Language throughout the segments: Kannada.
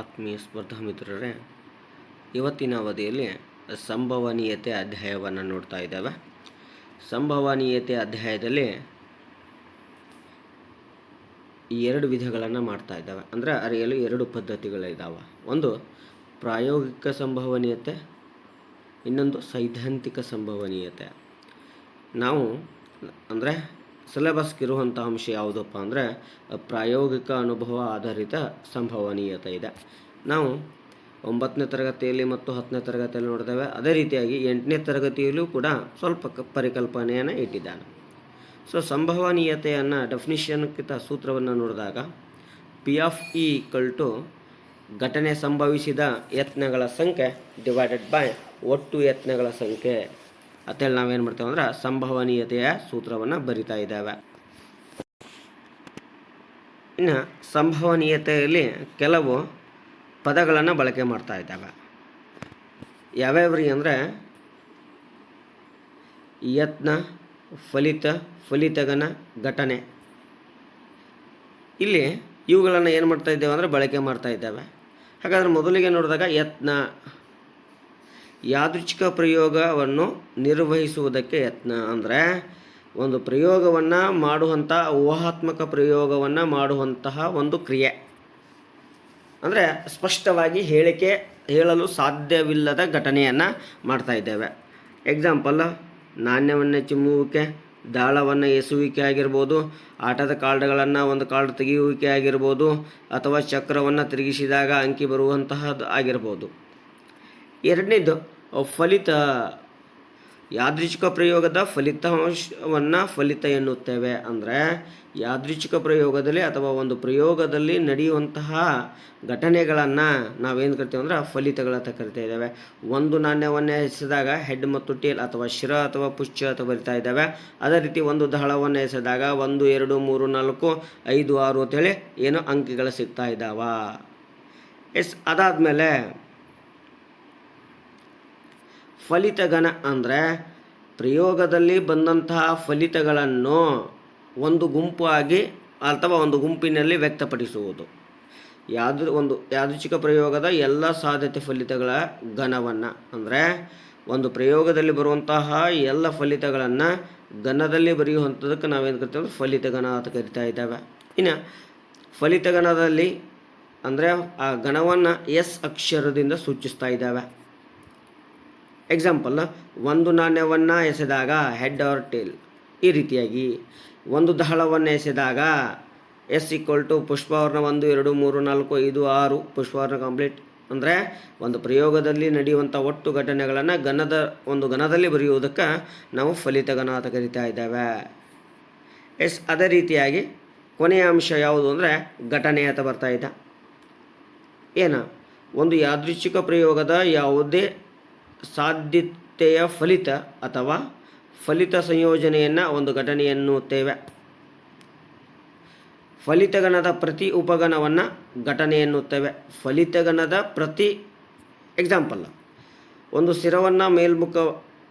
ಆತ್ಮೀಯ ಸ್ಪರ್ಧಾ ಮಿತ್ರರೇ, ಇವತ್ತಿನ ಅವಧಿಯಲ್ಲಿ ಸಂಭವನೀಯತೆ ಅಧ್ಯಾಯವನ್ನು ನೋಡ್ತಾ ಇದ್ದೇವೆ. ಸಂಭವನೀಯತೆ ಅಧ್ಯಾಯದಲ್ಲಿ ಈ ಎರಡು ವಿಧಗಳನ್ನು ಮಾಡ್ತಾ ಇದ್ದಾವೆ. ಅಂದರೆ ಅರಿಯಲು ಎರಡು ಪದ್ಧತಿಗಳಿದ್ದಾವೆ ಒಂದು ಪ್ರಾಯೋಗಿಕ ಸಂಭವನೀಯತೆ, ಇನ್ನೊಂದು ಸೈದ್ಧಾಂತಿಕ ಸಂಭವನೀಯತೆ. ನಾವು ಅಂದರೆ ಸಿಲೆಬಸ್ಗೆ ಇರುವಂಥ ಅಂಶ ಯಾವುದಪ್ಪ ಅಂದರೆ, ಪ್ರಾಯೋಗಿಕ ಅನುಭವ ಆಧಾರಿತ ಸಂಭವನೀಯತೆ ಇದೆ. ನಾವು ಒಂಬತ್ತನೇ ತರಗತಿಯಲ್ಲಿ ಮತ್ತು ಹತ್ತನೇ ತರಗತಿಯಲ್ಲಿ ನೋಡಿದ್ದೇವೆ, ಅದೇ ರೀತಿಯಾಗಿ ಎಂಟನೇ ತರಗತಿಯಲ್ಲೂ ಕೂಡ ಸ್ವಲ್ಪ ಪರಿಕಲ್ಪನೆಯನ್ನು ಇಟ್ಟಿದ್ದಾನೆ. ಸೊ ಸಂಭವನೀಯತೆಯನ್ನು ಡೆಫಿನಿಷನ್ಕಿಂತ ಸೂತ್ರವನ್ನು ನೋಡಿದಾಗ ಪಿ ಎಫ್ ಇ ಟು ಘಟನೆ ಸಂಭವಿಸಿದ ಯತ್ನಗಳ ಸಂಖ್ಯೆ ಡಿವೈಡೆಡ್ ಬೈ ಒಟ್ಟು ಯತ್ನಗಳ ಸಂಖ್ಯೆ ಅಂತೇಳಿ ನಾವೇನು ಮಾಡ್ತೇವೆ ಅಂದ್ರೆ ಸಂಭವನೀಯತೆಯ ಸೂತ್ರವನ್ನು ಬರಿತಾ ಇದ್ದೇವೆ. ಇನ್ನು ಸಂಭವನೀಯತೆಯಲ್ಲಿ ಕೆಲವು ಪದಗಳನ್ನು ಬಳಕೆ ಮಾಡ್ತಾ ಇದ್ದಾವೆ. ಯಾವ್ಯಾವ್ರಿ ಅಂದರೆ ಯತ್ನ, ಫಲಿತ, ಫಲಿತಗನ, ಘಟನೆ. ಇಲ್ಲಿ ಇವುಗಳನ್ನು ಏನು ಮಾಡ್ತಾ ಇದ್ದೇವೆ ಅಂದರೆ ಬಳಕೆ ಮಾಡ್ತಾ ಇದ್ದಾವೆ. ಹಾಗಾದರೆ ಮೊದಲಿಗೆ ನೋಡಿದಾಗ ಯತ್ನ ಯಾದೃಚ್ಛಿಕ ಪ್ರಯೋಗವನ್ನು ನಿರ್ವಹಿಸುವುದಕ್ಕೆ ಯತ್ನ. ಅಂದರೆ ಒಂದು ಪ್ರಯೋಗವನ್ನು ಮಾಡುವಂಥ ಊಹಾತ್ಮಕ ಪ್ರಯೋಗವನ್ನು ಮಾಡುವಂತಹ ಒಂದು ಕ್ರಿಯೆ. ಅಂದರೆ ಸ್ಪಷ್ಟವಾಗಿ ಹೇಳಿಕೆ ಹೇಳಲು ಸಾಧ್ಯವಿಲ್ಲದ ಘಟನೆಯನ್ನು ಮಾಡ್ತಾ ಇದ್ದೇವೆ. ಎಕ್ಸಾಂಪಲ್ ನಾಣ್ಯವನ್ನು ಚಿಮ್ಮುವಿಕೆ ದಾಳವನ್ನು ಎಸುವಿಕೆ ಆಗಿರ್ಬೋದು, ಆಟದ ಕಾರ್ಡ್ಗಳನ್ನು ಒಂದು ಕಾರ್ಡ್ ತೆಗೆಯುವಿಕೆ ಆಗಿರ್ಬೋದು, ಅಥವಾ ಚಕ್ರವನ್ನು ತಿರುಗಿಸಿದಾಗ ಅಂಕಿ ಬರುವಂತಹದ್ದು ಆಗಿರ್ಬೋದು. ಎರಡನೇದು ಫಲಿತ, ಯಾದೃಚ್ಛಿಕ ಪ್ರಯೋಗದ ಫಲಿತಾಂಶವನ್ನು ಫಲಿತ ಎನ್ನುತ್ತೇವೆ. ಅಂದರೆ ಯಾದೃಚ್ಛಿಕ ಪ್ರಯೋಗದಲ್ಲಿ ಅಥವಾ ಒಂದು ಪ್ರಯೋಗದಲ್ಲಿ ನಡೆಯುವಂತಹ ಘಟನೆಗಳನ್ನು ನಾವೇನು ಕರಿತೇವೆ ಅಂದ್ರೆ ಫಲಿತಗಳಂತ ಕರಿತಾ ಇದ್ದೇವೆ. ಒಂದು ನಾಣ್ಯವನ್ನು ಎಸೆದಾಗ ಹೆಡ್ ಮತ್ತು ಟೇಲ್ ಅಥವಾ ಶಿರ ಅಥವಾ ಪುಚ್ಚ ಅಂತ ಬರಿತಾ ಇದ್ದಾವೆ. ಅದೇ ರೀತಿ ಒಂದು ದಹಳವನ್ನು ಎಸೆದಾಗ ಒಂದು, ಎರಡು, ಮೂರು, ನಾಲ್ಕು, ಐದು, ಆರು ಅಂತೇಳಿ ಏನು ಅಂಕಿಗಳು ಸಿಗ್ತಾ ಇದ್ದಾವ. ಎಸ್, ಅದಾದಮೇಲೆ ಫಲಿತಗಣ ಅಂದರೆ ಪ್ರಯೋಗದಲ್ಲಿ ಬಂದಂತಹ ಫಲಿತಗಳನ್ನು ಒಂದು ಗುಂಪಾಗಿ ಅಥವಾ ಒಂದು ಗುಂಪಿನಲ್ಲಿ ವ್ಯಕ್ತಪಡಿಸುವುದು. ಯಾದ ಒಂದು ಯಾದೃಚ್ಛಿಕ ಪ್ರಯೋಗದ ಎಲ್ಲ ಸಾಧ್ಯತೆ ಫಲಿತಗಳ ಘನವನ್ನು ಅಂದರೆ ಒಂದು ಪ್ರಯೋಗದಲ್ಲಿ ಬರುವಂತಹ ಎಲ್ಲ ಫಲಿತಗಳನ್ನು ಘನದಲ್ಲಿ ಬರೆಯುವಂಥದ್ದಕ್ಕೆ ನಾವೇನು ಕರಿತೇವೆ ಅಂದ್ರೆ ಫಲಿತಗಣ ಅಂತ ಕರಿತಾ ಇದ್ದಾವೆ. ಇನ್ನು ಫಲಿತಗಣದಲ್ಲಿ ಅಂದರೆ ಆ ಗಣವನ್ನು ಎಸ್ ಅಕ್ಷರದಿಂದ ಸೂಚಿಸ್ತಾ ಇದ್ದಾವೆ. ಎಕ್ಸಾಂಪಲ್ ಒಂದು ನಾಣ್ಯವನ್ನು ಎಸೆದಾಗ ಹೆಡ್ ಆರ್ ಟೇಲ್ ಈ ರೀತಿಯಾಗಿ ಒಂದು ದಹಳವನ್ನು ಎಸೆದಾಗ ಎಸ್ ಈಕ್ವಲ್ ಟು ಪುಷ್ಪವರ್ಣ ಒಂದು, ಎರಡು, ಮೂರು, ನಾಲ್ಕು, ಐದು, ಆರು, ಪುಷ್ಪವರ್ಣ ಕಂಪ್ಲೀಟ್ ಅಂದರೆ ಒಂದು ಪ್ರಯೋಗದಲ್ಲಿ ನಡೆಯುವಂಥ ಒಟ್ಟು ಘಟನೆಗಳನ್ನು ಘನದ, ಒಂದು ಘನದಲ್ಲಿ ಬರೆಯುವುದಕ್ಕೆ ನಾವು ಫಲಿತಘನ ಅಂತ ಕರಿತಾ ಇದ್ದೇವೆ. ಎಸ್ ಅದೇ ರೀತಿಯಾಗಿ ಕೊನೆಯ ಅಂಶ ಯಾವುದು ಅಂದರೆ ಘಟನೆ ಅಂತ ಬರ್ತಾ ಇದೆ. ಏನು? ಒಂದು ಯಾದೃಚ್ಛಿಕ ಪ್ರಯೋಗದ ಯಾವುದೇ ಸಾಧ್ಯತೆಯ ಫಲಿತ ಅಥವಾ ಫಲಿತ ಸಂಯೋಜನೆಯನ್ನು ಒಂದು ಘಟನೆ ಎನ್ನುತ್ತೇವೆ. ಫಲಿತಗಣದ ಪ್ರತಿ ಉಪಗಣವನ್ನು ಘಟನೆ ಎನ್ನುತ್ತೇವೆ. ಫಲಿತಗಣದ ಪ್ರತಿ ಎಕ್ಸಾಂಪಲ್ ಒಂದು ಶಿರವನ್ನು ಮೇಲ್ಮುಖ,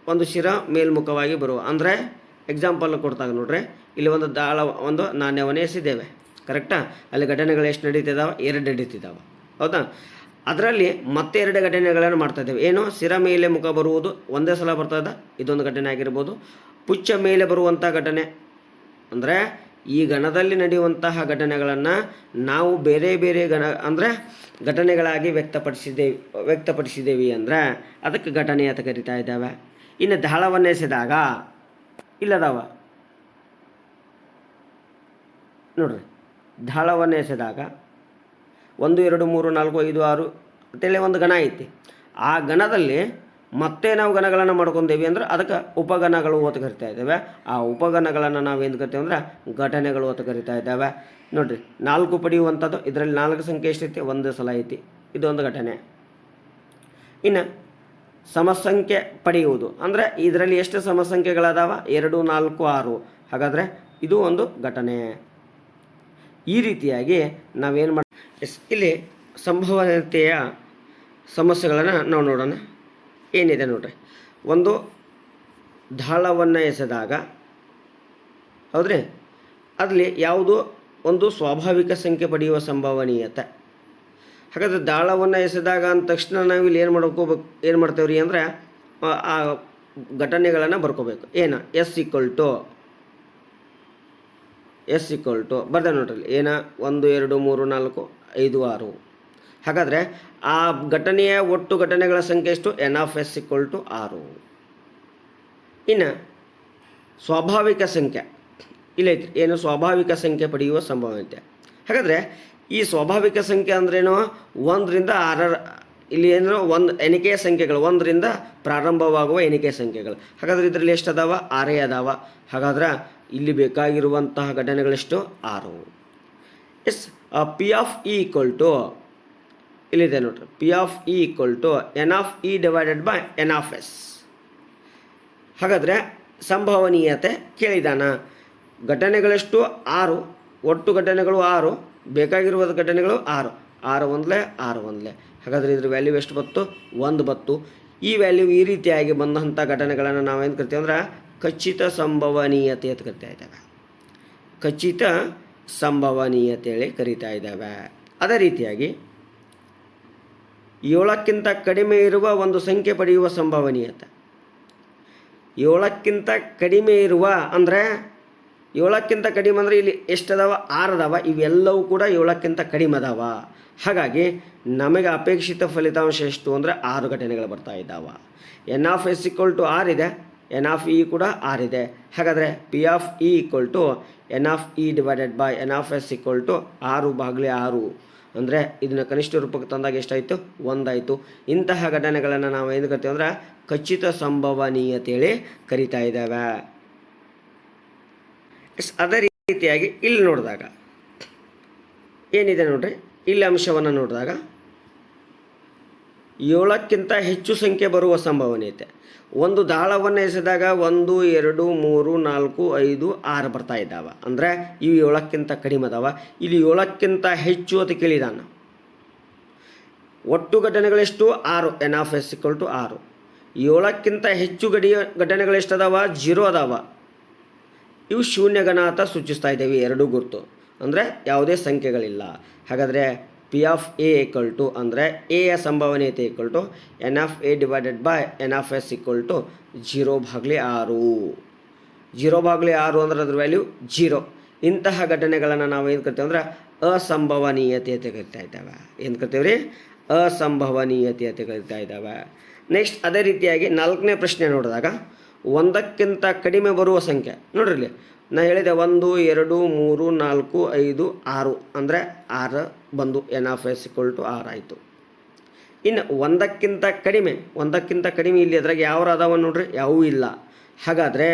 ಒಂದು ಶಿರ ಮೇಲ್ಮುಖವಾಗಿ ಬರುವ, ಅಂದರೆ ಎಕ್ಸಾಂಪಲ್ ಕೊಡ್ತಾಗ ನೋಡ್ರಿ, ಇಲ್ಲಿ ಒಂದು ದಾಳ, ಒಂದು ನಾಣ್ಯವನ್ನು ಎಸಿದ್ದೇವೆ. ಕರೆಕ್ಟಾ ಅಲ್ಲಿ ಘಟನೆಗಳು ಎಷ್ಟು ನಡೀತಿದ್ದಾವೆ ಎರಡು ನಡೀತಿದ್ದಾವೆ ಹೌದಾ? ಅದರಲ್ಲಿ ಮತ್ತೆ ಎರಡು ಘಟನೆಗಳನ್ನು ಮಾಡ್ತಾ ಇದ್ದೇವೆ. ಏನು? ಸಿರ ಮೇಲೆ ಮುಖ ಬರುವುದು ಒಂದೇ ಸಲ ಬರ್ತದ ಇದೊಂದು ಘಟನೆ ಆಗಿರ್ಬೋದು. ಪುಚ್ಚ ಮೇಲೆ ಬರುವಂಥ ಘಟನೆ. ಅಂದರೆ ಈ ಗಣದಲ್ಲಿ ನಡೆಯುವಂತಹ ಘಟನೆಗಳನ್ನು ನಾವು ಬೇರೆ ಬೇರೆ ಗಣ, ಅಂದರೆ ಘಟನೆಗಳಾಗಿ ವ್ಯಕ್ತಪಡಿಸಿದ್ದೇವೆ ವ್ಯಕ್ತಪಡಿಸಿದ್ದೇವೆ ಅಂದರೆ ಅದಕ್ಕೆ ಘಟನೆ ಅಂತ ಕರಿತಾ ಇದ್ದಾವೆ. ಇನ್ನು ದಾಳವನ್ನು ಎಸೆದಾಗ ಇಲ್ಲದವ. ನೋಡ್ರಿ, ದಾಳವನ್ನು ಎಸೆದಾಗ ಒಂದು, ಎರಡು, ಮೂರು, ನಾಲ್ಕು, ಐದು, ಆರು, ಅಂತೇಳಿ ಒಂದು ಗಣ ಐತಿ. ಆ ಗಣದಲ್ಲಿ ಮತ್ತೆ ನಾವು ಗಣಗಳನ್ನು ಮಾಡ್ಕೊಂಡೇವಿ ಅಂದ್ರೆ ಅದಕ್ಕೆ ಉಪಗಣಗಳು ಅಂತ ಕರಿತಾ ಇದ್ದಾವೆ ಆ ಉಪಗಣಗಳನ್ನು ನಾವು ಏನು ಕರಿತೇವೆ ಅಂದ್ರೆ ಘಟನೆಗಳು ಅಂತ ಕರಿತಾ ಇದ್ದಾವೆ ನೋಡಿರಿ, ನಾಲ್ಕು ಪಡೆಯುವಂಥದ್ದು, ಇದರಲ್ಲಿ ನಾಲ್ಕು ಸಂಖ್ಯೆ ಎಷ್ಟೈತಿ? ಒಂದು ಸಲ ಐತಿ. ಇದೊಂದು ಘಟನೆ. ಇನ್ನು ಸಮಸಂಖ್ಯೆ ಪಡೆಯುವುದು. ಅಂದರೆ ಇದರಲ್ಲಿ ಎಷ್ಟು ಸಮಸಂಖ್ಯೆಗಳದಾವ? ಎರಡು, ನಾಲ್ಕು, ಆರು. ಹಾಗಾದರೆ ಇದು ಒಂದು ಘಟನೆ. ಈ ರೀತಿಯಾಗಿ ನಾವೇನು ಎಸ್, ಇಲ್ಲಿ ಸಂಭವನೀಯತೆಯ ಸಮಸ್ಯೆಗಳನ್ನು ನಾವು ನೋಡೋಣ. ಏನಿದೆ ನೋಡ್ರಿ? ಒಂದು ದಾಳವನ್ನು ಎಸೆದಾಗ, ಹೌದ್ರಿ? ಅದರಲ್ಲಿ ಯಾವುದು ಒಂದು ಸ್ವಾಭಾವಿಕ ಸಂಖ್ಯೆ ಪಡೆಯುವ ಸಂಭವನೀಯತೆ. ಹಾಗಾದರೆ ದಾಳವನ್ನು ಎಸೆದಾಗ ಅಂದ ತಕ್ಷಣ ನಾವು ಇಲ್ಲಿ ಏನು ಮಾಡ್ಕೋಬೇಕು, ಏನು ಮಾಡ್ತೇವೆ ರೀ ಅಂದರೆ, ಆ- ಘಟನೆಗಳನ್ನು ಬರ್ಕೋಬೇಕು. ಏನು? S equal to, S equal to, ಬರ್ದೆ ನೋಡ್ರಿ ಏನ? ಒಂದು, ಎರಡು, ಮೂರು, ನಾಲ್ಕು. ಐದು ಆರು. ಹಾಗಾದರೆ ಆ ಘಟನೆಯ ಒಟ್ಟು ಘಟನೆಗಳ ಸಂಖ್ಯೆ ಎಷ್ಟು? N of S equal to ಆರು. ಇನ್ನು ಸ್ವಾಭಾವಿಕ ಸಂಖ್ಯೆ. ಇಲ್ಲೈತಿ ಏನು ಸ್ವಾಭಾವಿಕ ಸಂಖ್ಯೆ ಪಡೆಯುವ ಸಂಭವನೀಯತೆ ಹಾಗಾದರೆ ಈ ಸ್ವಾಭಾವಿಕ ಸಂಖ್ಯೆ ಅಂದ್ರೇನು? ಒಂದರಿಂದ ಆರರ ಇಲ್ಲಿ ಏನು? ಒಂದು ಎಣಿಕೆಯ ಸಂಖ್ಯೆಗಳು. ಒಂದರಿಂದ ಪ್ರಾರಂಭವಾಗುವ ಎಣಿಕೆಯ ಸಂಖ್ಯೆಗಳು. ಹಾಗಾದ್ರೆ ಇದರಲ್ಲಿ ಎಷ್ಟು ಅದಾವ? ಆರೇ ಅದಾವ. ಹಾಗಾದ್ರೆ ಇಲ್ಲಿ ಬೇಕಾಗಿರುವಂತಹ ಘಟನೆಗಳೆಷ್ಟು ಆರು. S P of E equal to ಇಲ್ಲಿದೆ ನೋಡ್ರಿ. P of E equal to N of E divided by N of S. ಹಾಗಾದರೆ ಸಂಭವನೀಯತೆ ಕೇಳಿದಾನ. ಘಟನೆಗಳೆಷ್ಟು ಆರು, ಒಟ್ಟು ಘಟನೆಗಳು ಆರು ಬೇಕಾಗಿರುವ ಘಟನೆಗಳು ಆರು. ಆರು ಒಂದಲೇ ಆರು ಒಂದಲೇ. ಹಾಗಾದರೆ ಇದ್ರ ವ್ಯಾಲ್ಯೂ ಎಷ್ಟು ಬತ್ತು ಒಂದು ಬತ್ತು ಈ ವ್ಯಾಲ್ಯೂ ಈ ರೀತಿಯಾಗಿ ಬಂದಂಥ ಘಟನೆಗಳನ್ನು ನಾವೇನು ಕರಿತೀವಿ ಅಂದ್ರೆ ಖಚಿತ ಸಂಭವನೀಯತೆ ಅಂತ ಕರಿತಾ ಇದ್ದೇವೆ. ಖಚಿತ ಸಂಭವನೀಯತೆ ಹೇಳಿ ಕರಿತಾ ಇದ್ದಾವೆ. ಅದೇ ರೀತಿಯಾಗಿ ಏಳಕ್ಕಿಂತ ಕಡಿಮೆ ಇರುವ ಒಂದು ಸಂಖ್ಯೆ ಪಡೆಯುವ ಸಂಭವನೀಯತೆ. ಏಳಕ್ಕಿಂತ ಕಡಿಮೆ ಇರುವ ಅಂದರೆ ಏಳಕ್ಕಿಂತ ಕಡಿಮೆ ಅಂದರೆ ಇಲ್ಲಿ ಎಷ್ಟು ಆರದವ. ಇವೆಲ್ಲವೂ ಕೂಡ ಏಳಕ್ಕಿಂತ ಕಡಿಮೆ ಅದಾವ ಹಾಗಾಗಿ ನಮಗೆ ಅಪೇಕ್ಷಿತ ಫಲಿತಾಂಶ ಎಷ್ಟು ಅಂದರೆ ಆರು ಘಟನೆಗಳು ಬರ್ತಾ ಇದ್ದಾವ. N of S equal to R ಇದೆ. ಎನ್ ಆಫ್ ಇ ಕೂಡ ಆರ್ ಇದೆ. ಹಾಗಾದರೆ P of E equal to N of E divided by N of S equal to ಆರು ಬಾಗಿಲೆ ಆರು. ಅಂದರೆ ಇದನ್ನು ಕನಿಷ್ಠ ರೂಪಕ್ಕೆ ತಂದಾಗ ಎಷ್ಟಾಯಿತು? ಒಂದಾಯಿತು. ಇಂತಹ ಘಟನೆಗಳನ್ನು ನಾವು ಏನು ಕರಿತೀವಿ ಅಂದರೆ ಖಚಿತ ಸಂಭವನೀಯತೆಯಲ್ಲಿ ಕರಿತಾ ಇದ್ದಾವೆ. ಅದೇ ರೀತಿಯಾಗಿ ಇಲ್ಲಿ ನೋಡಿದಾಗ. ಏನಿದೆ ನೋಡ್ರಿ? ಇಲ್ಲಿ ಅಂಶವನ್ನು ನೋಡಿದಾಗ ಏಳಕ್ಕಿಂತ ಹೆಚ್ಚು ಸಂಖ್ಯೆ ಬರುವ ಸಂಭವನೀಯತೆ ಒಂದು ದಾಳವನ್ನು ಎಸೆದಾಗ ಒಂದು, ಎರಡು, ಮೂರು, ನಾಲ್ಕು, ಐದು, ಆರು ಬರ್ತಾ ಇದ್ದಾವೆ. ಅಂದರೆ ಇವು ಏಳಕ್ಕಿಂತ ಕಡಿಮೆ ಅದಾವ. ಇಲ್ಲಿ ಏಳಕ್ಕಿಂತ ಹೆಚ್ಚು ಅಂತ ಕೇಳಿದಾನ. ಒಟ್ಟು ಘಟನೆಗಳೆಷ್ಟು? ಆರು. N of S equal to ಆರು. ಏಳಕ್ಕಿಂತ ಹೆಚ್ಚು ಗಡಿಯ ಘಟನೆಗಳು ಎಷ್ಟು ಅದಾವ? ಜೀರೋ ಅದಾವ. ಇವು ಶೂನ್ಯಗಣ ಅಂತ ಸೂಚಿಸ್ತಾ ಇದ್ದೇವೆ. ಎರಡೂ ಗುರುತು. ಅಂದರೆ ಯಾವುದೇ ಸಂಖ್ಯೆಗಳಿಲ್ಲ. ಹಾಗಾದರೆ P of A equal to ಅಂದರೆ ಎ ಯ ಸಂಭವನೀಯತೆ equal to N of A divided by N of S equal to zero ಭಾಗಲಿ ಆರು. ಜೀರೋ ಭಾಗಲಿ ಆರು ಅಂದ್ರೆ ಅದ್ರ ವ್ಯಾಲ್ಯೂ ಜೀರೋ ಇಂತಹ ಘಟನೆಗಳನ್ನು ನಾವು ಏನು ಕರ್ತೇವೆ ಅಂದ್ರೆ ಅಸಂಭವನೀಯತೆ ಅಂತ ಕರಿತಾ ಇದ್ದಾವೆ. ಏನು ಕರ್ತೇವೆ ರೀ? ಅಸಂಭವನೀಯತೆ ಅಂತ ಕರಿತಾ ಇದ್ದಾವೆ. ನೆಕ್ಸ್ಟ್ ಅದೇ ರೀತಿಯಾಗಿ ನಾಲ್ಕನೇ ಪ್ರಶ್ನೆ ನೋಡಿದಾಗ ಒಂದಕ್ಕಿಂತ ಕಡಿಮೆ ಬರುವ ಸಂಖ್ಯೆ. ನೋಡ್ರಿ ನಾ ಹೇಳಿದೆ ಒಂದು, ಎರಡು, ಮೂರು, ನಾಲ್ಕು, ಐದು, ಆರು. ಅಂದರೆ ಆರು ಬಂದು N of S equal to ಆರು ಆಯಿತು. ಇನ್ನು ಒಂದಕ್ಕಿಂತ ಕಡಿಮೆ ಒಂದಕ್ಕಿಂತ ಕಡಿಮೆ ಇಲ್ಲಿ ಅದ್ರಾಗ ಯಾವ ಅದಾವ ನೋಡ್ರಿ? ಯಾವೂ ಇಲ್ಲ. ಹಾಗಾದರೆ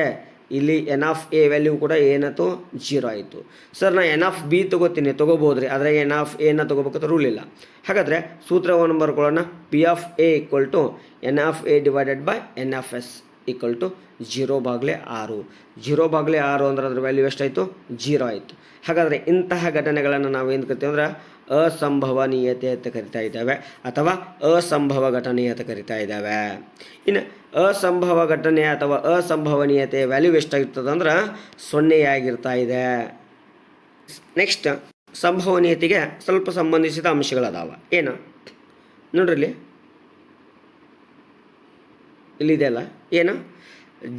ಇಲ್ಲಿ ಎನ್ ಆಫ್ ಎ ವ್ಯಾಲ್ಯೂ ಕೂಡ ಏನಾಯ್ತು ಜೀರೋ ಆಯಿತು. ಸರ್ ನಾ ಎನ್ ಆಫ್ ಬಿ ತೊಗೋತೀನಿ ತೊಗೋಬೋದು ಆದರೆ ಎನ್ ಆಫ್ ಎನ ತೊಗೋಬೇಕಂತ ರೂಲ್ ಇಲ್ಲ. ಹಾಗಾದರೆ ಸೂತ್ರವನ್ನು ಬರ್ಕೊಳ್ಳೋಣ P of A equal to N of A divided by N of S equal to zero ಬಾಗ್ಲೆ ಆರು. ಜೀರೋ ಬಾಗ್ಲೆ ಆರು ಅಂದ್ರೆ ಅದ್ರ ವ್ಯಾಲ್ಯೂ ಎಷ್ಟಾಯಿತು? ಜೀರೋ ಆಯಿತು. ಹಾಗಾದರೆ ಇಂತಹ ಘಟನೆಗಳನ್ನು ನಾವು ಏನು ಕರಿತೀವಿ ಅಂದ್ರೆ ಅಸಂಭವನೀಯತೆ ಅಂತ ಕರಿತಾ ಇದ್ದಾವೆ. ಅಥವಾ ಅಸಂಭವ ಘಟನೆ ಅಂತ ಕರಿತಾ ಇದ್ದಾವೆ. ಇನ್ನು ಅಸಂಭವ ಘಟನೆ ಅಥವಾ ಅಸಂಭವನೀಯತೆ ವ್ಯಾಲ್ಯೂ ಎಷ್ಟಾಗಿರ್ತದೆ ಅಂದ್ರೆ ಸೊನ್ನೆಯಾಗಿರ್ತಾ ಇದೆ. ನೆಕ್ಸ್ಟ್ ಸಂಭವನೀಯತೆಗೆ ಸ್ವಲ್ಪ ಸಂಬಂಧಿಸಿದ ಅಂಶಗಳದಾವ. ಏನು? ನೋಡ್ರಿ ಇಲ್ಲಿ. ಇಲ್ಲಿದೆಯಲ್ಲ ಏನು?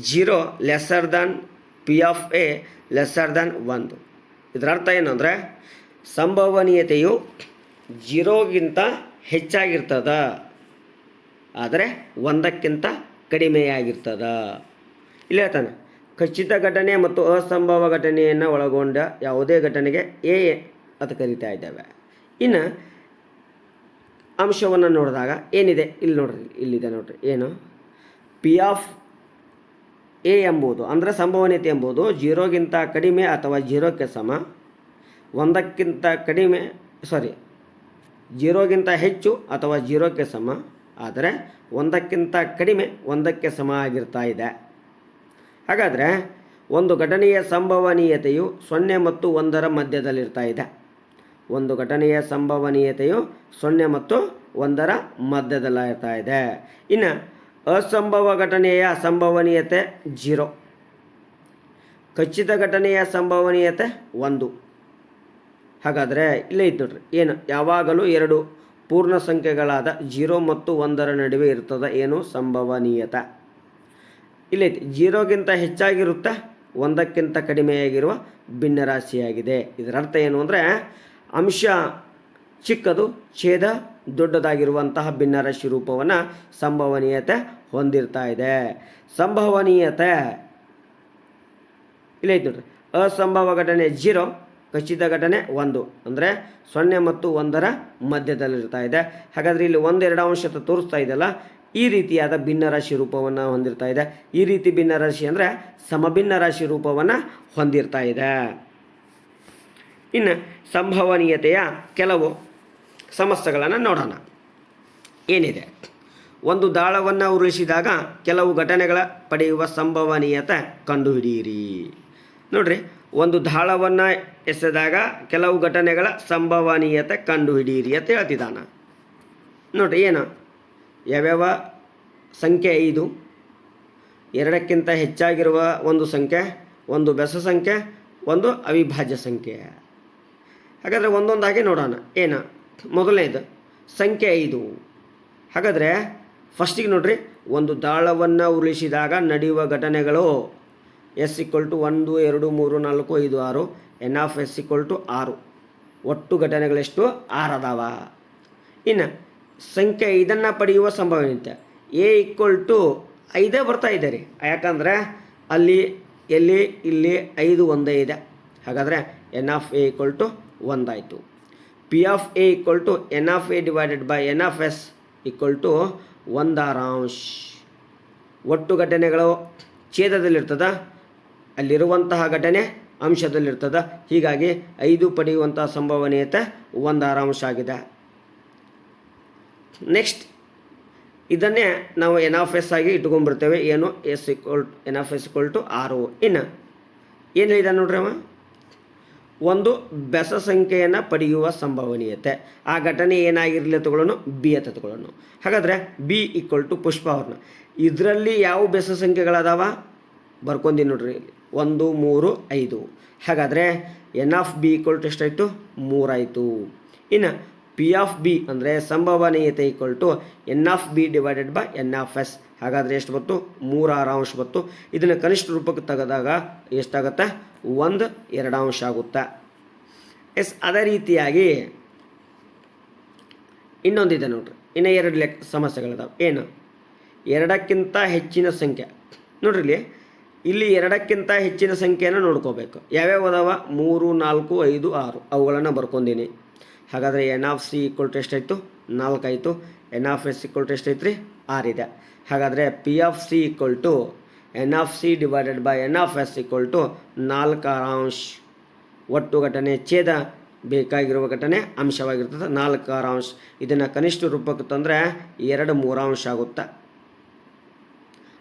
Zero lesser than P of A lesser than ಒಂದು. ಇದರ ಅರ್ಥ ಏನು ಅಂದರೆ ಸಂಭವನೀಯತೆಯು ಜೀರೋಗಿಂತ ಹೆಚ್ಚಾಗಿರ್ತದ, ಆದರೆ ಒಂದಕ್ಕಿಂತ ಕಡಿಮೆಯಾಗಿರ್ತದ. ಇಲ್ಲಿ ಹೇಳ್ತಾನೆ, ಖಚಿತ ಘಟನೆ ಮತ್ತು ಅಸಂಭವ ಘಟನೆಯನ್ನು ಒಳಗೊಂಡ ಯಾವುದೇ ಘಟನೆಗೆ ಎ ಅಂತ ಕರಿತಾ ಇದ್ದೇವೆ. ಇನ್ನು ಅಂಶವನ್ನು ನೋಡಿದಾಗ ಏನಿದೆ? ಇಲ್ಲಿ ನೋಡ್ರಿ, ಇಲ್ಲಿದೆ ನೋಡ್ರಿ. ಏನು? ಪಿ ಆಫ್ ಎ ಎಂಬುದು, ಅಂದರೆ ಸಂಭವನೀಯತೆ ಎಂಬುದು ಜೀರೋಗಿಂತ ಕಡಿಮೆ ಅಥವಾ ಜೀರೋಕ್ಕೆ ಸಮ, ಒಂದಕ್ಕಿಂತ ಕಡಿಮೆ ಸಾರಿ ಜೀರೋಗಿಂತ ಹೆಚ್ಚು ಅಥವಾ ಜೀರೋಕ್ಕೆ ಸಮ, ಆದರೆ ಒಂದಕ್ಕಿಂತ ಕಡಿಮೆ ಒಂದಕ್ಕೆ ಸಮ ಆಗಿರ್ತಾ ಇದೆ. ಹಾಗಾದರೆ ಒಂದು ಘಟನೆಯ ಸಂಭವನೀಯತೆಯು ಸೊನ್ನೆ ಮತ್ತು ಒಂದರ ಮಧ್ಯದಲ್ಲಿರ್ತಾ ಇದೆ. ಒಂದು ಘಟನೆಯ ಸಂಭವನೀಯತೆಯು ಸೊನ್ನೆ ಮತ್ತು ಒಂದರ ಮಧ್ಯದಲ್ಲಿರ್ತಾ ಇದೆ. ಇನ್ನು ಅಸಂಭವ ಘಟನೆಯ ಸಂಭವನೀಯತೆ ಜೀರೋ. ಖಚಿತ ಘಟನೆಯ ಸಂಭವನೀಯತೆ ಒಂದು. ಹಾಗಾದರೆ ಇಲ್ಲೇ ಇತ್ತು ನೋಡ್ರಿ. ಏನು? ಯಾವಾಗಲೂ ಎರಡು ಪೂರ್ಣ ಸಂಖ್ಯೆಗಳಾದ ಜೀರೋ ಮತ್ತು ಒಂದರ ನಡುವೆ ಇರ್ತದೆ ಏನು? ಸಂಭವನೀಯತ. ಇಲ್ಲೈತಿ ಜೀರೋಗಿಂತ ಹೆಚ್ಚಾಗಿರುತ್ತೆ ಒಂದಕ್ಕಿಂತ ಕಡಿಮೆಯಾಗಿರುವ ಭಿನ್ನರಾಶಿಯಾಗಿದೆ. ಇದರ ಅರ್ಥ ಏನು ಅಂದರೆ ಅಂಶ ಚಿಕ್ಕದು, ಛೇದ, ದೊಡ್ಡದಾಗಿರುವಂತಹ ಭಿನ್ನರಾಶಿ ರೂಪವನ್ನು ಸಂಭವನೀಯತೆ ಹೊಂದಿರ್ತಾ ಇದೆ. ಸಂಭವನೀಯತೆ ಇಲ್ಲೈತಿ ನೋಡ್ರಿ. ಅಸಂಭವ ಘಟನೆ ಜೀರೋ, ಖಚಿತ ಘಟನೆ ಒಂದು, ಅಂದರೆ ಸೊನ್ನೆ ಮತ್ತು ಒಂದರ ಮಧ್ಯದಲ್ಲಿರ್ತಾ ಇದೆ. ಹಾಗಾದರೆ ಇಲ್ಲಿ ಒಂದೆರಡು ಅಂಶ ತೋರಿಸ್ತಾ ಇದೆಯಲ್ಲ, ಈ ರೀತಿಯಾದ ಭಿನ್ನರಾಶಿ ರೂಪವನ್ನು ಹೊಂದಿರ್ತಾ ಇದೆ. ಈ ರೀತಿ ಭಿನ್ನರಾಶಿ ಅಂದರೆ ಸಮಭಿನ್ನ ರಾಶಿ ರೂಪವನ್ನು ಹೊಂದಿರ್ತಾ ಇದೆ. ಇನ್ನು ಸಂಭವನೀಯತೆಯ ಕೆಲವು ಸಮಸ್ಯೆಗಳನ್ನು ನೋಡೋಣ. ಏನಿದೆ? ಒಂದು ದಾಳವನ್ನು ಉರುಳಿಸಿದಾಗ ಕೆಲವು ಘಟನೆಗಳ ಪಡೆಯುವ ಸಂಭವನೀಯತೆ ಕಂಡುಹಿಡಿಯಿರಿ. ನೋಡ್ರಿ, ಒಂದು ದಾಳವನ್ನು ಎಸೆದಾಗ ಕೆಲವು ಘಟನೆಗಳ ಸಂಭವನೀಯತೆ ಕಂಡುಹಿಡಿಯಿರಿ ಅಂತ ಹೇಳ್ತಿದ್ದಾನ. ನೋಡ್ರಿ, ಏನು? ಯಾವ್ಯಾವ? ಸಂಖ್ಯೆ ಐದು. ಎರಡಕ್ಕಿಂತ ಹೆಚ್ಚಾಗಿರುವ ಒಂದು ಸಂಖ್ಯೆ, ಒಂದು ಬೆಸ ಸಂಖ್ಯೆ, ಒಂದು ಅವಿಭಾಜ್ಯ ಸಂಖ್ಯೆ. ಹಾಗಾದರೆ ಒಂದೊಂದಾಗಿ ನೋಡೋಣ. ಏನು? ಮೊದಲನೇದು, ಸಂಖ್ಯೆ ಐದು. ಹಾಗಾದರೆ ಫಸ್ಟಿಗೆ ನೋಡ್ರಿ, ಒಂದು ದಾಳವನ್ನು ಉರುಳಿಸಿದಾಗ ನಡೆಯುವ ಘಟನೆಗಳು ಎಸ್ ಇಕ್ವಲ್ ಟು ಒಂದು, ಎರಡು, ಮೂರು, ನಾಲ್ಕು, ಐದು, ಆರು N of S equal to ಆರು. ಒಟ್ಟು ಘಟನೆಗಳೆಷ್ಟು? ಆರು ಅದಾವ. ಇನ್ನು, ಸಂಖ್ಯೆ ಐದನ್ನು ಪಡೆಯುವ ಸಂಭವನೀಯತೆ. ಎ ಈಕ್ವಲ್ ಟು ಐದೇ ಬರ್ತಾ ಇದೆ ರೀ. ಯಾಕಂದರೆ, ಅಲ್ಲಿ, ಎಲ್ಲಿ, ಇಲ್ಲಿ ಐದು ಒಂದೇ ಇದೆ. ಹಾಗಾದರೆ N of A equal to ಒಂದಾಯಿತು. P of A equal to N of A divided by N of S equal to ಒಂದಾರಾಂಶ್. ಒಟ್ಟು ಘಟನೆಗಳು ಛೇದದಲ್ಲಿರ್ತದ, ಅಲ್ಲಿರುವಂತಹ ಘಟನೆ ಅಂಶದಲ್ಲಿರ್ತದ. ಹೀಗಾಗಿ ಐದು ಪಡೆಯುವಂತಹ ಸಂಭವನೀಯತೆ ಒಂದಾರಾಂಶ ಆಗಿದೆ. ನೆಕ್ಸ್ಟ್ ಇದನ್ನೇ ನಾವು ಎನ್ ಆಫ್ ಎಸ್ ಆಗಿ ಇಟ್ಕೊಂಡ್ಬಿಡ್ತೇವೆ. ಏನು? S equal N of S equal to ಆರು ಇನ್ನು ಏನು ಹೇಳಿದ ನೋಡ್ರಿ ಅವ? ಒಂದು ಬೆಸ ಸಂಖ್ಯೆಯನ್ನು ಪಡೆಯುವ ಸಂಭವನೀಯತೆ. ಆ ಘಟನೆ ಏನಾಗಿರಲಿ ತಗೊಳ್ಳೋಣ ಬಿ ಅಂತ ತಗೊಳ್ಳೋಣ. ಹಾಗಾದರೆ ಬಿ ಈಕ್ವಲ್ ಟು ಪುಷ್ಪವರ್ಣ. ಇದರಲ್ಲಿ ಯಾವ ಬೆಸ ಸಂಖ್ಯೆಗಳದಾವ? ಬರ್ಕೊಂಡಿ ನೋಡ್ರಿ. ಇಲ್ಲಿ. ಒಂದು, ಮೂರು, ಐದು. ಹಾಗಾದರೆ N of B equal to ಎಷ್ಟಾಯಿತು? ಮೂರಾಯಿತು. ಇನ್ನು ಪಿ ಆಫ್ ಬಿ ಅಂದರೆ ಸಂಭವನೀಯತೆ equal to N of B divided by N of S ಹಾಗಾದರೆ ಎಷ್ಟು ಬಂತು ಮೂರು ಆರು ಅಂಶ ಬಂತು ಇದನ್ನು ಕನಿಷ್ಠ ರೂಪಕ್ಕೆ ತೆಗೆದಾಗ ಎಷ್ಟಾಗುತ್ತೆ? ಒಂದು, ಎರಡು ಅಂಶ ಆಗುತ್ತೆ. ಎಸ್, ಅದೇ ರೀತಿಯಾಗಿ ಇನ್ನೊಂದಿದೆ ನೋಡ್ರಿ. ಇನ್ನು ಎರಡು ಲೆಕ್ಕ ಸಮಸ್ಯೆಗಳಿದಾವೆ. ಏನು? ಎರಡಕ್ಕಿಂತ ಹೆಚ್ಚಿನ ಸಂಖ್ಯೆ. ನೋಡ್ರಿ ಇಲ್ಲಿ. ಇಲ್ಲಿ ಎರಡಕ್ಕಿಂತ ಹೆಚ್ಚಿನ ಸಂಖ್ಯೆಯನ್ನು ನೋಡ್ಕೋಬೇಕು. ಯಾವ್ಯಾವ ಅದಾವ? ಮೂರು, ನಾಲ್ಕು, ಐದು, ಆರು. ಅವುಗಳನ್ನು ಬರ್ಕೊಂಡೀನಿ. ಹಾಗಾದರೆ N of C equal to ಎಷ್ಟಾಯಿತು? ನಾಲ್ಕು ಆಯಿತು N of S equal to ಎಷ್ಟೈತ್ರಿ ರೀ ಆರಿದೆ. ಹಾಗಾದರೆ P of C equal to N of C divided by N of S equal to ನಾಲ್ಕು ಅಂಶ ಒಟ್ಟು ಘಟನೆ ಛೇದ ಬೇಕಾಗಿರುವ ಘಟನೆ ಅಂಶವಾಗಿರ್ತದೆ. ನಾಲ್ಕು ಅಂಶ ಇದನ್ನು ಕನಿಷ್ಠ ರೂಪಕ್ಕೆ ತಂದರೆ ಎರಡು ಮೂರಾಂಶ ಆಗುತ್ತೆ?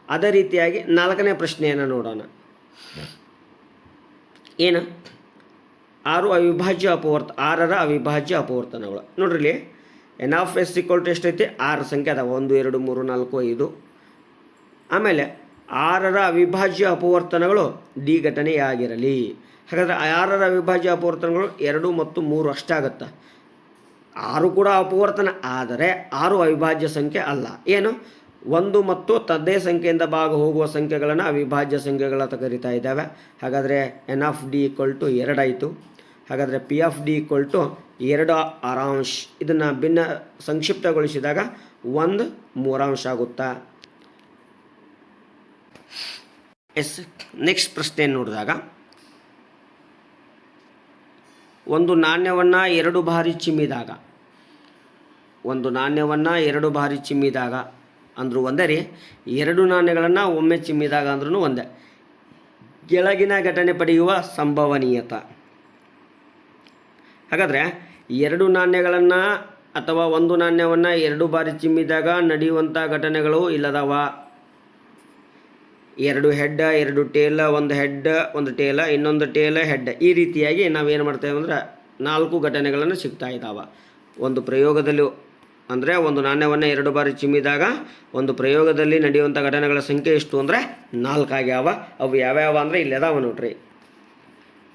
ಅದೇ ರೀತಿಯಾಗಿ ನಾಲ್ಕನೇ ಪ್ರಶ್ನೆಯನ್ನು ನೋಡೋಣ. ಏನು? ಆರು ಅವಿಭಾಜ್ಯ ಅಪವರ್ತ, ಆರರ ಅವಿಭಾಜ್ಯ ಅಪವರ್ತನಗಳು. ನೋಡ್ರಿ N of S equal to ಎಷ್ಟೈತಿ ಆರು ಸಂಖ್ಯೆ ಅದಾವೆ ಒಂದು, ಎರಡು, ಮೂರು, ನಾಲ್ಕು, ಐದು. ಆಮೇಲೆ ಆರರ ಅವಿಭಾಜ್ಯ ಅಪವರ್ತನಗಳು ಡಿ ಘಟನೆಯಾಗಿರಲಿ ಹಾಗಾದರೆ ಆರರ ಅವಿಭಾಜ್ಯ ಅಪವರ್ತನಗಳು ಎರಡು ಮತ್ತು ಮೂರು ಅಷ್ಟಾಗತ್ತೆ ಆರು ಕೂಡ ಅಪವರ್ತನ, ಆದರೆ ಆರು ಅವಿಭಾಜ್ಯ ಸಂಖ್ಯೆ ಅಲ್ಲ. ಏನು? ಒಂದು ಮತ್ತು ತದ್ದೇ ಸಂಖ್ಯೆಯಿಂದ ಭಾಗ ಹೋಗುವ ಸಂಖ್ಯೆಗಳನ್ನು ಅವಿಭಾಜ್ಯ ಸಂಖ್ಯೆಗಳ ಕರಿತಾ ಇದ್ದಾವೆ. ಹಾಗಾದರೆ N of D equal to ಎರಡಾಯಿತು ಹಾಗಾದರೆ P of D equal to ಎರಡು ಆರಾಂಶ್. ಇದನ್ನು ಭಿನ್ನ ಸಂಕ್ಷಿಪ್ತಗೊಳಿಸಿದಾಗ ಒಂದು ಮೂರಾಂಶ ಆಗುತ್ತಾ? ಎಸ್ ನೆಕ್ಸ್ಟ್ ಪ್ರಶ್ನೆ ನೋಡಿದಾಗ. ಒಂದು ನಾಣ್ಯವನ್ನು ಎರಡು ಬಾರಿ ಚಿಮ್ಮಿದಾಗ. ಒಂದು ನಾಣ್ಯವನ್ನು ಎರಡು ಬಾರಿ ಚಿಮ್ಮಿದಾಗ ಅಂದರೂ ಒಂದೇ ರೀ. ಎರಡು ನಾಣ್ಯಗಳನ್ನು ಒಮ್ಮೆ ಚಿಮ್ಮಿದಾಗ ಅಂದ್ರೂ ಒಂದೇ. ಕೆಳಗಿನ ಘಟನೆ ಪಡೆಯುವ ಸಂಭವನೀಯತ. ಹಾಗಾದರೆ ಎರಡು ನಾಣ್ಯಗಳನ್ನು ಅಥವಾ ಒಂದು ನಾಣ್ಯವನ್ನು ಎರಡು ಬಾರಿ ಚಿಮ್ಮಿದಾಗ ನಡೆಯುವಂಥ ಘಟನೆಗಳು ಇಲ್ಲದವ. ಎರಡು ಹೆಡ್ ಎರಡು ಟೇಲ, ಒಂದು ಹೆಡ್ ಒಂದು ಟೇಲ, ಇನ್ನೊಂದು ಟೇಲ ಹೆಡ್ ಈ ರೀತಿಯಾಗಿ ನಾವೇನು ಮಾಡ್ತೇವೆ ಅಂದ್ರೆ ನಾಲ್ಕು ಘಟನೆಗಳನ್ನು ಸಿಗ್ತಾ ಇದ್ದಾವೆ ಒಂದು ಪ್ರಯೋಗದಲ್ಲಿ ಅಂದರೆ ಒಂದು ನಾಣ್ಯವನ್ನು ಎರಡು ಬಾರಿ ಚಿಮ್ಮಿದಾಗ ಒಂದು ಪ್ರಯೋಗದಲ್ಲಿ ನಡೆಯುವಂಥ ಘಟನೆಗಳ ಸಂಖ್ಯೆ ಎಷ್ಟು ಅಂದರೆ ನಾಲ್ಕು ಆಗ್ಯಾವ ಅವು ಯಾವ್ಯಾವ ಅಂದರೆ ಇಲ್ಲಿ ಅದಾವ ನೋಡ್ರಿ.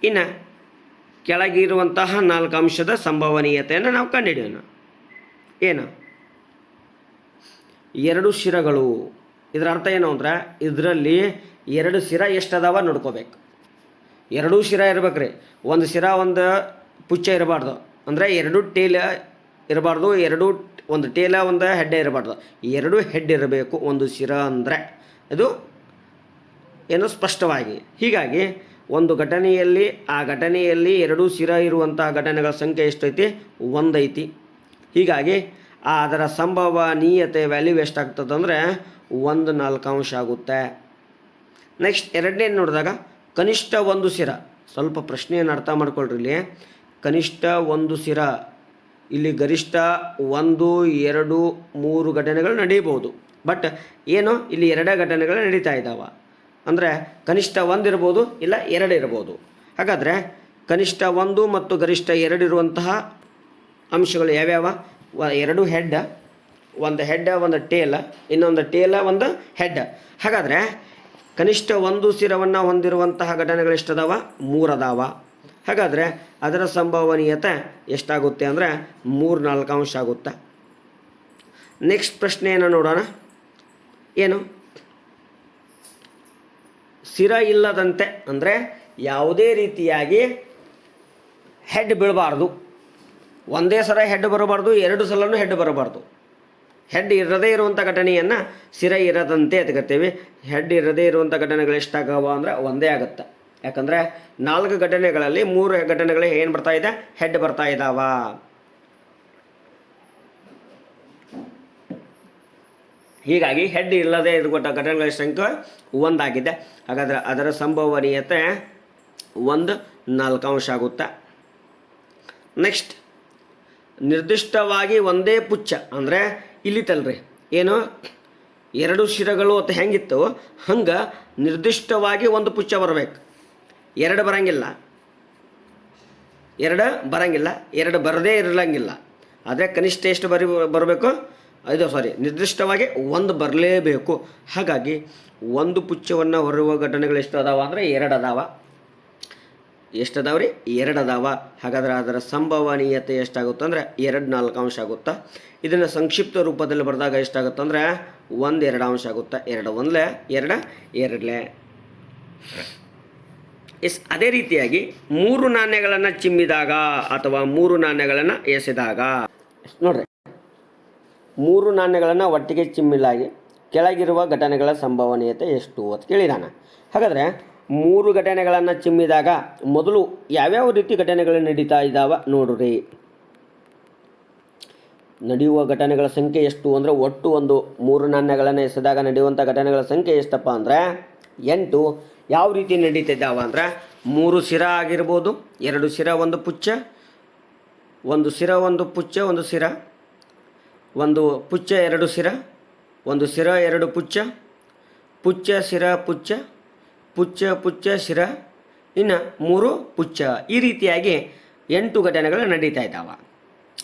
ಇನ್ನು ಕೆಳಗಿರುವಂತಹ ನಾಲ್ಕು ಅಂಶದ ಸಂಭವನೀಯತೆಯನ್ನು ನಾವು ಕಂಡುಹಿಡಿಯೋಣ. ಏನು? ಎರಡು ಶಿರಗಳು. ಇದರ ಅರ್ಥ ಏನು ಅಂದ್ರೆ ಇದರಲ್ಲಿ ಎರಡು ಶಿರ ಎಷ್ಟದಾವ ನೋಡ್ಕೋಬೇಕು. ಎರಡೂ ಶಿರ ಇರ್ಬೇಕ್ರಿ. ಒಂದು ಶಿರ, ಒಂದು ಪುಚ್ಚ ಇರಬಾರ್ದು. ಅಂದರೆ ಎರಡು ಟೇಲ ಇರಬಾರ್ದು, ಎರಡು ಒಂದು ಟೇಲ, ಒಂದು ಹೆಡ್ಡೆ ಇರಬಾರ್ದು. ಎರಡು ಹೆಡ್ ಇರಬೇಕು ಒಂದು ಶಿರ ಅಂದರೆ. ಅದು ಏನು ಸ್ಪಷ್ಟವಾಗಿ. ಹೀಗಾಗಿ ಒಂದು ಘಟನೆಯಲ್ಲಿ, ಆ ಘಟನೆಯಲ್ಲಿ ಎರಡು ಶಿರ ಇರುವಂತಹ ಘಟನೆಗಳ ಸಂಖ್ಯೆ ಎಷ್ಟೈತಿ? ಒಂದೈತಿ. ಹೀಗಾಗಿ ಅದರ ಸಂಭವನೀಯತೆ ವ್ಯಾಲ್ಯೂ ಎಷ್ಟಾಗ್ತದಂದರೆ ಒಂದು ನಾಲ್ಕಾಂಶ ಆಗುತ್ತೆ. ನೆಕ್ಸ್ಟ್ ಎರಡನೇ ನೋಡಿದಾಗ, ಕನಿಷ್ಠ ಒಂದು ಶಿರ. ಸ್ವಲ್ಪ ಪ್ರಶ್ನೆಯನ್ನು ಅರ್ಥ ಮಾಡ್ಕೊಳ್ರಿ ಇಲ್ಲಿ. ಕನಿಷ್ಠ ಒಂದು ಶಿರ. ಇಲ್ಲಿ ಗರಿಷ್ಠ ಒಂದು, ಎರಡು, ಮೂರು ಘಟನೆಗಳು ನಡೆಯಬಹುದು ಬಟ್ ಏನು? ಇಲ್ಲಿ ಎರಡೇ ಘಟನೆಗಳು ನಡೀತಾ ಇದ್ದಾವೆ ಅಂದರೆ ಕನಿಷ್ಠ ಒಂದು ಇರ್ಬೋದು ಇಲ್ಲ ಎರಡು ಇರ್ಬೋದು. ಹಾಗಾದರೆ ಕನಿಷ್ಠ ಒಂದು ಮತ್ತು ಗರಿಷ್ಠ ಎರಡು ಇರುವಂತಹ ಅಂಶಗಳು ಯಾವ್ಯಾವ? ಎರಡು ಹೆಡ್ ಒಂದು ಹೆಡ್ ಒಂದು ಟೇಲ ಇನ್ನೊಂದು ಟೇಲ ಒಂದು ಹೆಡ್ ಹಾಗಾದರೆ ಕನಿಷ್ಠ ಒಂದು ಸಿರವನ್ನು ಹೊಂದಿರುವಂತಹ ಘಟನೆಗಳು ಎಷ್ಟದಾವ? ಮೂರದಾವ. ಹಾಗಾದರೆ ಅದರ ಸಂಭವನೀಯತೆ ಎಷ್ಟಾಗುತ್ತೆ ಅಂದರೆ ಮೂರು ಅಂಶ ಆಗುತ್ತೆ. ನೆಕ್ಸ್ಟ್ ಪ್ರಶ್ನೆಯನ್ನು ನೋಡೋಣ. ಏನು? ಶಿರ ಇಲ್ಲದಂತೆ ಅಂದರೆ ಯಾವುದೇ ರೀತಿಯಾಗಿ ಹೆಡ್ ಬೀಳಬಾರ್ದು. ಒಂದೇ ಸಲ ಹೆಡ್ ಬರಬಾರ್ದು, ಎರಡು ಸಲನೂ ಹೆಡ್ ಬರಬಾರ್ದು. ಹೆಡ್ ಇರದೇ ಇರುವಂಥ ಘಟನೆಯನ್ನು ಸಿರ ಇರದಂತೆ ಎತ್ಕೊಳ್ತೀವಿ ಹೆಡ್ ಇರದೇ ಇರುವಂಥ ಘಟನೆಗಳು ಎಷ್ಟಾಗವ ಅಂದರೆ ಒಂದೇ ಆಗುತ್ತೆ. ಯಾಕಂದರೆ ನಾಲ್ಕು ಘಟನೆಗಳಲ್ಲಿ ಮೂರು ಘಟನೆಗಳು ಏನು ಬರ್ತಾ ಇದೆ? ಹೆಡ್ ಬರ್ತಾ ಇದ್ದಾವ ಹೀಗಾಗಿ ಹೆಡ್ ಇಲ್ಲದೆ ಇರುವಂಥ ಘಟನೆಗಳ ಸಂಖ್ಯೆ ಒಂದಾಗಿದೆ. ಹಾಗಾದರೆ ಅದರ ಸಂಭವನೀಯತೆ ಒಂದು ನಾಲ್ಕಾಂಶ ಆಗುತ್ತೆ. ನೆಕ್ಸ್ಟ್ ನಿರ್ದಿಷ್ಟವಾಗಿ ಒಂದೇ ಪುಚ್ಚ ಅಂದರೆ ಇಲ್ಲಿ ತಲ್ರಿ. ಏನು? ಎರಡು ಶಿರಗಳು ಅಂತ ಹೆಂಗಿತ್ತು? ಹಂಗೆ ನಿರ್ದಿಷ್ಟವಾಗಿ ಒಂದು ಪುಚ್ಚ ಬರಬೇಕು. ಎರಡು ಬರಂಗಿಲ್ಲ. ಎರಡು ಬರಂಗಿಲ್ಲ. ಎರಡು ಬರದೇ ಇರಲಂಗಿಲ್ಲ. ಆದರೆ ಕನಿಷ್ಠ ಎಷ್ಟು ಬರಿ ಬರಬೇಕು? ಇದು ಸಾರಿ ನಿರ್ದಿಷ್ಟವಾಗಿ ಒಂದು ಬರಲೇಬೇಕು. ಹಾಗಾಗಿ ಒಂದು ಪುಚ್ಚವನ್ನು ಹೊರುವ ಘಟನೆಗಳು ಎಷ್ಟು ಅದಾವ ಅಂದರೆ ಎರಡು ಅದಾವ ಎಷ್ಟು ಅದಾವ ರೀ ಎರಡು ಅದಾವ ಹಾಗಾದ್ರೆ ಅದರ ಸಂಭವನೀಯತೆ ಎಷ್ಟಾಗುತ್ತೆ ಅಂದರೆ ಎರಡು ನಾಲ್ಕು ಅಂಶ ಆಗುತ್ತಾ? ಇದನ್ನು ಸಂಕ್ಷಿಪ್ತ ರೂಪದಲ್ಲಿ ಬರೆದಾಗ ಎಷ್ಟಾಗುತ್ತೆ ಅಂದರೆ ಒಂದು, ಎರಡು ಅಂಶ ಆಗುತ್ತೆ? ಎರಡು ಒಂದ್ಲೆ, ಎರಡು ಎರಡ್ಲೆ. ಎಸ್, ಅದೇ ರೀತಿಯಾಗಿ ಮೂರು ನಾಣ್ಯಗಳನ್ನು ಚಿಮ್ಮಿದಾಗ ಅಥವಾ ಮೂರು ನಾಣ್ಯಗಳನ್ನು ಎಸೆದಾಗ. ನೋಡ್ರಿ ಮೂರು ನಾಣ್ಯಗಳನ್ನು ಒಟ್ಟಿಗೆ ಚಿಮ್ಮಿಲಾಗಿ ಕೆಳಗಿರುವ ಘಟನೆಗಳ ಸಂಭವನೀಯತೆ ಎಷ್ಟು ಅಂತ ಕೇಳಿದಾನೆ. ಹಾಗಾದರೆ ಮೂರು ಘಟನೆಗಳನ್ನು ಚಿಮ್ಮಿದಾಗ ಮೊದಲು ಯಾವ್ಯಾವ ರೀತಿ ಘಟನೆಗಳು ನಡೀತಾ ಇದ್ದಾವ ನೋಡ್ರಿ. ನಡೆಯುವ ಘಟನೆಗಳ ಸಂಖ್ಯೆ ಎಷ್ಟು ಅಂದರೆ ಒಟ್ಟು ಒಂದು ಮೂರು ನಾಣ್ಯಗಳನ್ನು ಎಸೆದಾಗ ನಡೆಯುವಂಥ ಘಟನೆಗಳ ಸಂಖ್ಯೆ ಎಷ್ಟಪ್ಪ ಅಂದರೆ ಎಂಟು. ಯಾವ ರೀತಿ ನಡೀತಿದ್ದಾವ ಅಂದ್ರೆ ಮೂರು ಶಿರ ಆಗಿರ್ಬೋದು, ಎರಡು ಶಿರ ಒಂದು ಪುಚ್ಚ, ಒಂದು ಶಿರ ಒಂದು ಪುಚ್ಚ, ಒಂದು ಶಿರ ಒಂದು ಪುಚ್ಚ, ಎರಡು ಸಿರ, ಒಂದು ಸಿರ, ಎರಡು ಪುಚ್ಚ ಪುಚ್ಚ, ಸಿರ, ಪುಚ್ಚ ಪುಚ್ಚ ಪುಚ್ಚ ಶಿರ ಇನ್ನು ಮೂರು ಪುಚ್ಚ. ಈ ರೀತಿಯಾಗಿ ಎಂಟು ಘಟನೆಗಳು ನಡೀತಾ ಇದ್ದಾವೆ.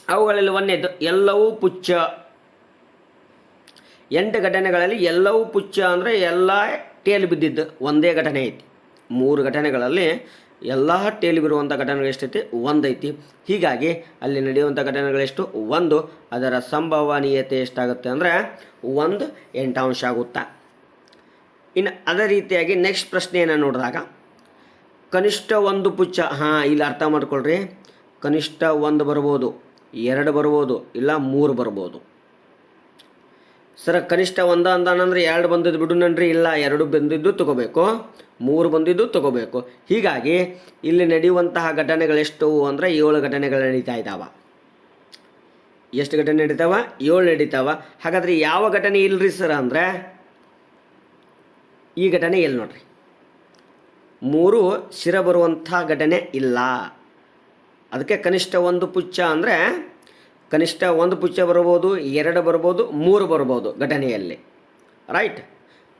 ಅವುಗಳಲ್ಲಿ ಒಂದೇದು, ಎಲ್ಲವೂ ಪುಚ್ಚ. ಎಂಟು ಘಟನೆಗಳಲ್ಲಿ ಎಲ್ಲವೂ ಪುಚ್ಚ ಅಂದರೆ ಎಲ್ಲ ಟೇಲ್ ಬಿದ್ದಿದ್ದು ಒಂದೇ ಘಟನೆ ಐತಿ. ಮೂರು ಘಟನೆಗಳಲ್ಲಿ ಎಲ್ಲ ಟೇಲ್ ಬಿರುವಂಥ ಘಟನೆಗಳು ಎಷ್ಟೈತಿ? ಒಂದೈತಿ. ಹೀಗಾಗಿ ಅಲ್ಲಿ ನಡೆಯುವಂಥ ಘಟನೆಗಳೆಷ್ಟು ಒಂದು. ಅದರ ಸಂಭವನೀಯತೆ ಎಷ್ಟಾಗುತ್ತೆ ಅಂದರೆ ಒಂದು ಎಂಟಾಂಶ ಆಗುತ್ತಾ. ಇನ್ನು ಅದೇ ರೀತಿಯಾಗಿ ನೆಕ್ಸ್ಟ್ ಪ್ರಶ್ನೆಯನ್ನು ನೋಡಿದಾಗ, ಕನಿಷ್ಠ ಒಂದು ಪುಚ್ಚ, ಹಾಂ, ಇಲ್ಲಿ ಅರ್ಥ ಮಾಡ್ಕೊಳ್ರಿ. ಕನಿಷ್ಠ ಒಂದು ಬರ್ಬೋದು, ಎರಡು ಬರ್ಬೋದು, ಇಲ್ಲ ಮೂರು ಬರ್ಬೋದು. ಸರ್, ಕನಿಷ್ಠ ಒಂದ ಅಂದಾನಂದ್ರೆ ಎರಡು ಬಂದಿದ್ದು ಬಿಡು ನನ್ರಿ, ಇಲ್ಲ ಎರಡು ಬಂದಿದ್ದು ತಗೋಬೇಕು. ಮೂರು ಬಂದಿದ್ದು ತಗೋಬೇಕು. ಹೀಗಾಗಿ ಇಲ್ಲಿ ನಡೆಯುವಂತಹ ಘಟನೆಗಳೆಷ್ಟು? ಅಂದರೆ ಏಳು ಘಟನೆಗಳು ನಡೀತಾ ಇದ್ದಾವ. ಎಷ್ಟು ಘಟನೆ ನಡೀತಾವ? ಏಳು ನಡೀತಾವ. ಹಾಗಾದ್ರೆ ಯಾವ ಘಟನೆ ಇಲ್ಲರಿ ಸರ್ ಅಂದರೆ? ಈ ಘಟನೆ ಎಲ್ಲಿ ನೋಡ್ರಿ? ಮೂರು ಶಿರ ಬರುವಂಥ ಘಟನೆ ಇಲ್ಲ. ಅದಕ್ಕೆ ಕನಿಷ್ಠ ಒಂದು ಪುಚ್ಚ ಅಂದರೆ ಕನಿಷ್ಠ ಒಂದು ಪುಚ್ಚ ಬರ್ಬೋದು, ಎರಡು ಬರ್ಬೋದು, ಮೂರು ಬರ್ಬೋದು ಘಟನೆಯಲ್ಲಿ. ರೈಟ್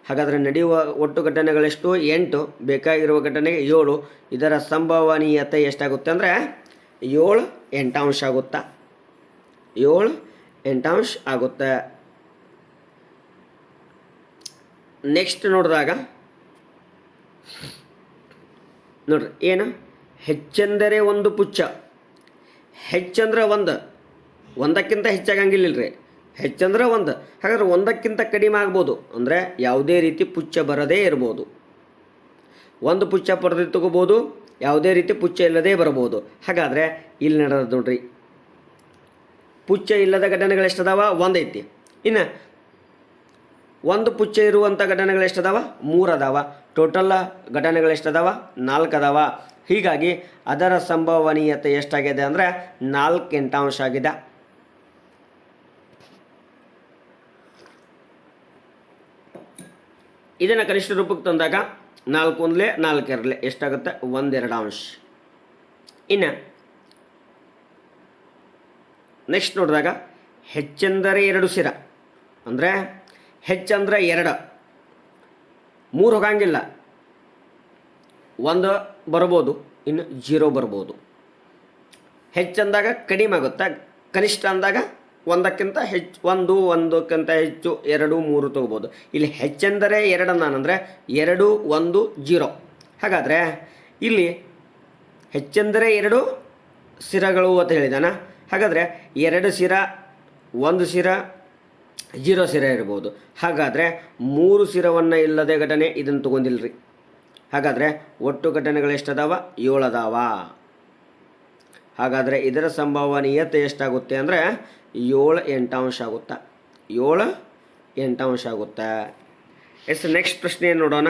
ಹಾಗಾದರೆ ನಡೆಯುವ ಒಟ್ಟು ಘಟನೆಗಳೆಷ್ಟು? ಎಂಟು. ಬೇಕಾಗಿರುವ ಘಟನೆ ಏಳು. ಇದರ ಸಂಭವನೀಯತೆ ಎಷ್ಟಾಗುತ್ತೆ ಅಂದರೆ ಏಳು ಎಂಟಾಂಶ ಆಗುತ್ತಾ? ಏಳು ಎಂಟಾಂಶ ಆಗುತ್ತೆ. ನೆಕ್ಸ್ಟ್ ನೋಡಿದಾಗ, ನೋಡ್ರಿ, ಏನು? ಹೆಚ್ಚೆಂದರೆ ಒಂದು ಪುಚ್ಚ. ಹೆಚ್ಚಂದ್ರೆ ಒಂದು. ಒಂದಕ್ಕಿಂತ ಹೆಚ್ಚಾಗಂಗಿಲ್ಲ ರೀ ಹೆಚ್ಚಂದ್ರೆ ಒಂದು. ಹಾಗಾದ್ರೆ ಒಂದಕ್ಕಿಂತ ಕಡಿಮೆ ಆಗ್ಬೋದು. ಅಂದರೆ ಯಾವುದೇ ರೀತಿ ಪುಚ್ಚ ಬರದೇ ಇರ್ಬೋದು. ಒಂದು ಪುಚ್ಚ ಪಡೆದು ತಗೋಬೋದು, ಯಾವುದೇ ರೀತಿ ಪುಚ್ಚ ಇಲ್ಲದೇ ಬರಬಹುದು ಹಾಗಾದರೆ ಇಲ್ಲಿ ನಡೆದ ನೋಡ್ರಿ. ಪುಚ್ಚ ಇಲ್ಲದ ಘಟನೆಗಳು ಎಷ್ಟದಾವ? ಒಂದೈತಿ ಇನ್ನು ಒಂದು ಪುಚ್ಚ ಇರುವಂಥ ಘಟನೆಗಳು ಎಷ್ಟದಾವ? ಮೂರು ಅದಾವ ಟೋಟಲ್ ಘಟನೆಗಳು ಎಷ್ಟದಾವ? ನಾಲ್ಕು ಅದಾವ ಹೀಗಾಗಿ ಅದರ ಸಂಭವನೀಯತೆ ಎಷ್ಟಾಗಿದೆ ಅಂದರೆ ನಾಲ್ಕು ಎಂಟಾಂಶ ಆಗಿದೆ. ಇದನ್ನು ಕನಿಷ್ಠ ರೂಪಕ್ಕೆ ತಂದಾಗ ನಾಲ್ಕು ಒಂದಲೇ ನಾಲ್ಕು ಎರಡಲೆ ಎಷ್ಟಾಗುತ್ತೆ? ಒಂದೆರಡು ಅಂಶ ಇನ್ನು ನೆಕ್ಸ್ಟ್ ನೋಡಿದಾಗ ಹೆಚ್ಚೆಂದರೆ ಎರಡು ಸಿರ ಅಂದರೆ ಹೆಚ್ಚಂದ್ರೆ ಎರಡು. ಮೂರು ಹೋಗಂಗಿಲ್ಲ. ಒಂದು ಬರ್ಬೋದು, ಇನ್ನು ಜೀರೋ ಬರ್ಬೋದು. ಹೆಚ್ಚಂದಾಗ ಕಡಿಮೆ ಆಗುತ್ತೆ. ಕನಿಷ್ಠ ಅಂದಾಗ ಒಂದಕ್ಕಿಂತ ಹೆಚ್ಚು, ಒಂದು, ಒಂದಕ್ಕಿಂತ ಹೆಚ್ಚು, ಎರಡು, ಮೂರು ತಗೋಬೋದು. ಇಲ್ಲಿ ಹೆಚ್ಚೆಂದರೆ ಎರಡು ನಾನಂದರೆ ಎರಡು, ಒಂದು, ಜೀರೋ. ಹಾಗಾದರೆ ಇಲ್ಲಿ ಹೆಚ್ಚೆಂದರೆ ಎರಡು ಸಿರಗಳು ಅಂತ ಹೇಳಿದಾನ. ಹಾಗಾದರೆ ಎರಡು ಸಿರ ಒಂದು ಸಿರ ಜೀರೋ ಸಿರ ಇರ್ಬೋದು. ಹಾಗಾದರೆ ಮೂರು ಸಿರವನ್ನು ಇಲ್ಲದೆ ಘಟನೆ ಇದನ್ನು ತೊಗೊಂಡಿಲ್ರಿ. ಹಾಗಾದರೆ ಒಟ್ಟು ಘಟನೆಗಳು ಎಷ್ಟದಾವ? ಏಳು ಅದಾವ ಹಾಗಾದರೆ ಇದರ ಸಂಭವನೀಯತೆ ಎಷ್ಟಾಗುತ್ತೆ ಅಂದರೆ ಏಳು ಎಂಟಾಂಶ ಆಗುತ್ತಾ? ಏಳು ಎಂಟಾಂಶ ಆಗುತ್ತಾ? ಎಸ್ ನೆಕ್ಸ್ಟ್ ಪ್ರಶ್ನೆ ನೋಡೋಣ.